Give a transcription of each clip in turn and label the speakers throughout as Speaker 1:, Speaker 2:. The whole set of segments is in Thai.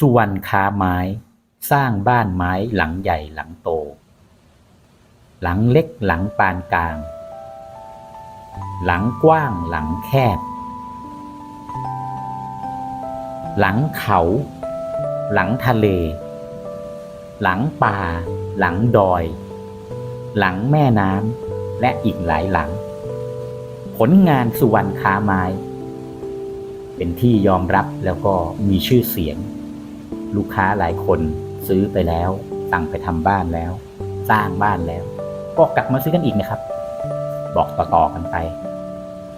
Speaker 1: สุวรรณค้าไม้ สร้างบ้านไม้หลังใหญ่หลังโต หลังเล็กหลังปานกลาง หลังกว้างหลังแคบ หลังเขา หลังทะเล หลังป่า หลังดอย หลังแม่น้ำและอีกหลายหลัง ผลงานสุวรรณค้าไม้เป็นที่ยอมรับแล้วก็มีชื่อเสียง ลูกค้าหลายคนซื้อไปแล้ว สั่งไปทำบ้านแล้ว สร้างบ้านแล้ว ก็กลับมาซื้อกันอีกนะครับ บอกต่อๆกันไป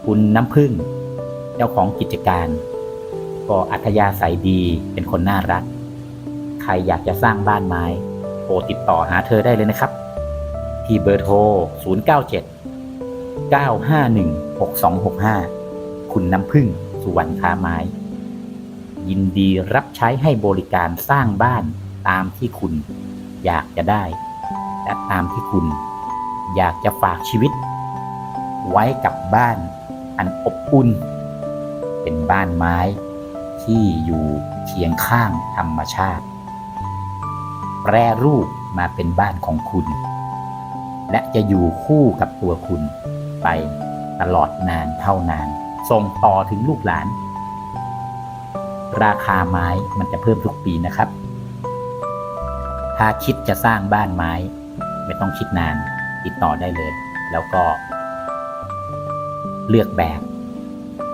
Speaker 1: คุณน้ำพึ่ง เจ้าของกิจการ ก็อัธยาศัยดีเป็นคนน่ารัก ใครอยากจะสร้างบ้านไม้โทรติดต่อหาเธอได้เลยนะครับ ที่เบอร์โทร 097 951 6265 คุณน้ำพึ่งสุวรรณค้าไม้ ยินดีรับใช้ให้บริการสร้างบ้านตามที่คุณ อยากจะได้ และตามที่คุณ อยากจะฝากชีวิต ไว้กับบ้านอันอบอุ่น เป็นบ้านไม้ที่อยู่เคียงข้างธรรมชาติ แปรรูปมาเป็นบ้านของคุณ และจะอยู่คู่กับตัวคุณไปตลอดนานเท่านาน ส่งต่อถึงลูกหลาน ราคาไม้มันจะเพิ่มทุกปีนะครับ ถ้าคิดจะสร้างบ้านไม้ ไม่ต้องคิดนานติดต่อได้เลย แล้วก็ เลือกแบบ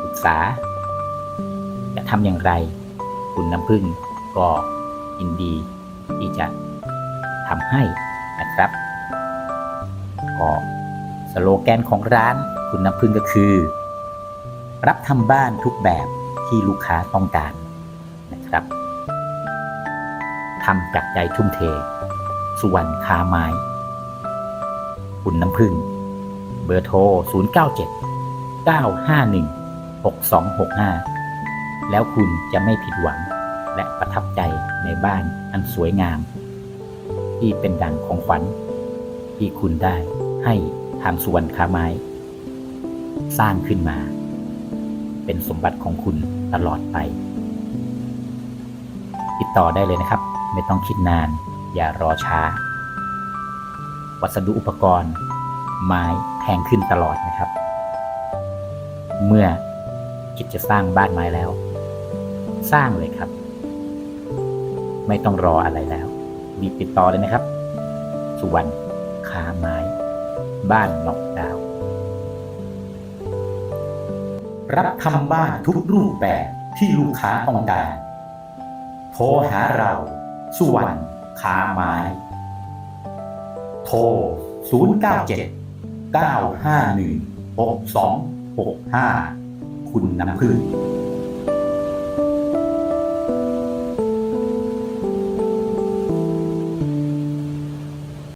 Speaker 1: ปรึกษา จะทำอย่างไร คุณน้ำพึ่งก็ยินดีที่จะทำให้นะครับก็สโลแกนของร้านคุณน้ำพึ่งก็คือ รับทำบ้านทุกแบบที่ลูกค้าต้องการ ครับทำจากใจทุ่มเท สุวรรณคาไม้คุณน้ำพึ่ง เบอร์โทร 097 951 6265 แล้วคุณจะไม่ผิดหวังและประทับใจในบ้านอันสวยงาม ที่เป็นดังของขวัญ ที่คุณได้ให้ทางสุวรรณคาไม้ สร้างขึ้นมา เป็นสมบัติของคุณตลอดไป ติดต่อได้เลยนะครับ ไม่ต้องคิดนาน อย่ารอช้า วัสดุอุปกรณ์ ไม้แพงขึ้นตลอดนะครับ เมื่อคิดจะสร้างบ้านไม้แล้ว สร้างเลยครับ ไม่ต้องรออะไรแล้วรีบติดต่อเลยนะครับ สุวรรณค้าไม้ บ้านนอกดาว รับทำบ้านทุกรูปแบบที่ลูกค้าต้องการ โทรหาเรา สุวรรณค้าไม้โทร 097 951 6265 คุณน้ำพึ่ง